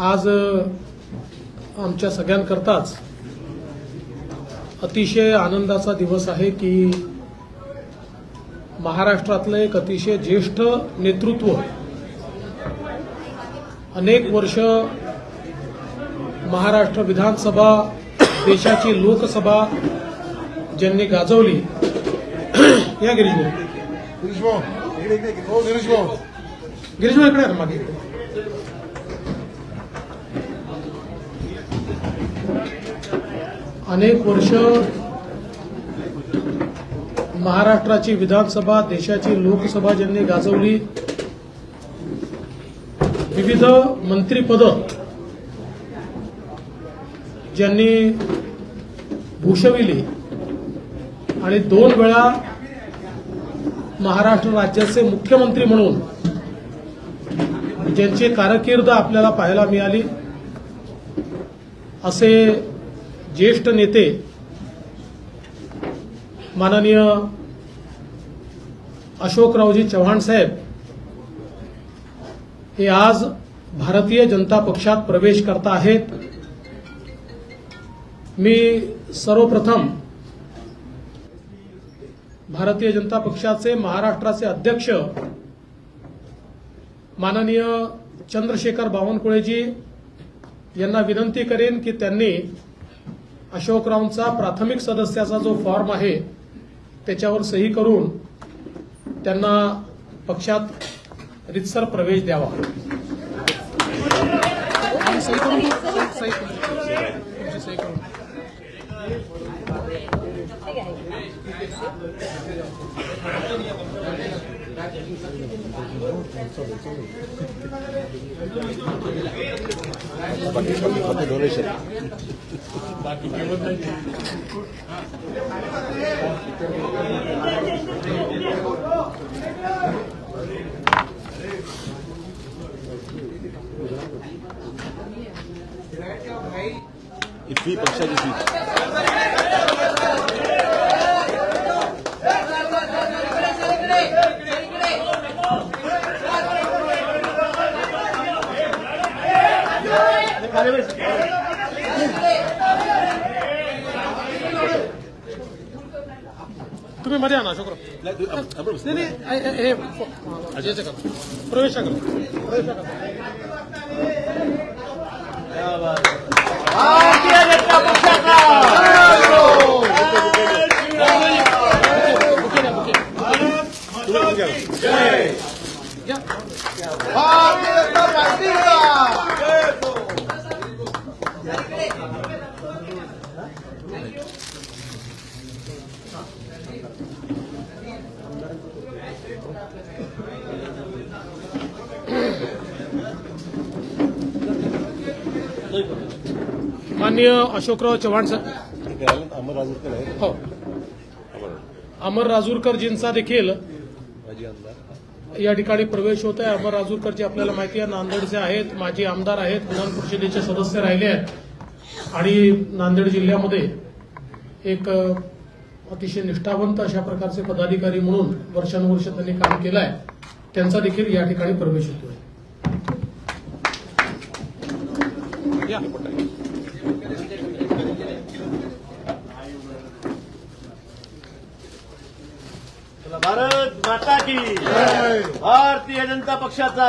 आज आमच्या सगळ्यांकरताच अतिशय आनंदाचा दिवस आहे की महाराष्ट्रातलं एक अतिशय ज्येष्ठ नेतृत्व अनेक वर्ष महाराष्ट्र विधानसभा देशाची लोकसभा ज्यांनी गाजवली. या गिरीश भाऊ गिरीश भाऊ. हो गिरीश भाऊ इकडे ना मागे. अनेक वर्ष महाराष्ट्राची विधानसभा देशाची लोकसभा ज्यांनी गाजवली विविध मंत्रीपद ज्यांनी भूषविली आणि दोन वेळा महाराष्ट्र राज्याचे मुख्यमंत्री म्हणून ज्यांची कारकीर्द आपल्याला पाहायला मिळाली असे ज्येष्ठ नेते माननीय अशोकरावजी चव्हाण साहेब हे आज भारतीय जनता पक्षात प्रवेश करता आहेत. मी सर्वप्रथम भारतीय जनता पक्षाचे महाराष्ट्राचे अध्यक्ष माननीय चंद्रशेखर बावनकुळेजी यांना विनंती करेन की त्यांनी अशोकरावचा प्राथमिक सदस्याचा जो फॉर्म आहे त्याच्यावर सही करून त्यांना पक्षात रितसर प्रवेश द्यावा. सही करून दे. सही- सही करून दे. तुमची सही करून दे. इथली पक्षाची सीट तुम्ही मध्ये आणा अशोकराव नाही, तू- आपण- आपण बसू. नाही नाही हे- हे हे- याचं करा. प्रवेश करा प्रवेश करा तुम्ही उभे राहा. या. भारतीय जनता पार्टीचा माननीय अशोकराव चव्हाण साहेब अमर राजूरकर हो. अमर. राजूरकरजींचा देखील या ठिकाणी प्रवेश होत आहे. अमर राजूरकरजी आपल्याला माहिती आहे नांदेडचे आहेत माजी आमदार आहेत विधान परिषदेचे सदस्य राहिले आहेत. आणि नांदेड जिल्ह्यामध्ये एक अतिशय निष्ठावंत अशा प्रकारचे पदाधिकारी म्हणून वर्षानुवर्ष त्यांनी काम केलं आहे त्यांचा देखील या ठिकाणी प्रवेश होतोय. भारत माता की भारतीय जनता पक्षाचा.